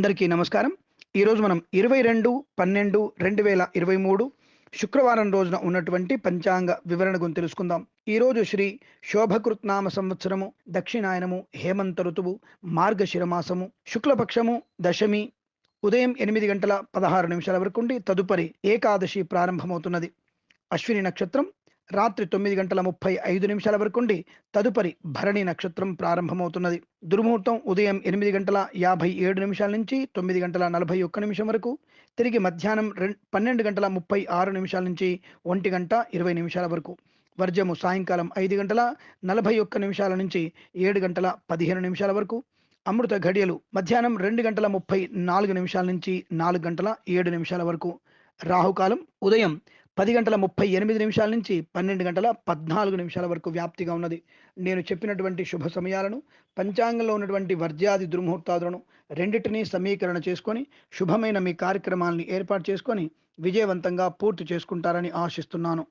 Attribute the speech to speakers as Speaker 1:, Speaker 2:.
Speaker 1: అందరికీ నమస్కారం. ఈరోజు మనం ఇరవై రెండు పన్నెండు రెండు వేల ఇరవై మూడు శుక్రవారం రోజున ఉన్నటువంటి పంచాంగ వివరణ గురించి తెలుసుకుందాం ఈరోజు శ్రీ శోభకృత్నామ సంవత్సరము దక్షిణాయనము హేమంత ఋతువు మార్గశిరమాసము శుక్లపక్షము దశమి ఉదయం ఎనిమిది గంటల పదహారు నిమిషాల వరకు ఉండి తదుపరి ఏకాదశి ప్రారంభమవుతున్నది. అశ్విని నక్షత్రం రాత్రి తొమ్మిది గంటల ముప్పై ఐదు నిమిషాల వరకుండి తదుపరి భరణి నక్షత్రం ప్రారంభమవుతున్నది. దుర్ముహూర్తం ఉదయం ఎనిమిది గంటల యాభై ఏడు నిమిషాల నుంచి తొమ్మిది గంటల నలభై ఒక్క నిమిషం వరకు తిరిగి మధ్యాహ్నం పన్నెండు గంటల ముప్పై ఆరు నిమిషాల నుంచి ఒంటి గంట ఇరవై నిమిషాల వరకు వర్జము సాయంకాలం ఐదు గంటల నలభై ఒక్క నిమిషాల నుంచి ఏడు గంటల పదిహేను నిమిషాల వరకు అమృత ఘడియలు మధ్యాహ్నం రెండు గంటల ముప్పై నాలుగు నిమిషాల నుంచి నాలుగు గంటల ఏడు నిమిషాల వరకు రాహుకాలం ఉదయం పది గంటల ముప్పై ఎనిమిది నిమిషాల నుంచి పన్నెండు గంటల పద్నాలుగు నిమిషాల వరకు వ్యాప్తిగా ఉన్నది. నేను చెప్పినటువంటి శుభ సమయాలను పంచాంగంలో ఉన్నటువంటి వర్జ్యాది దుర్ముహూర్తాదులను రెండింటినీ సమీకరణ చేసుకొని శుభమైన మీ కార్యక్రమాలని ఏర్పాటు చేసుకొని విజయవంతంగా పూర్తి చేసుకుంటారని ఆశిస్తున్నాను.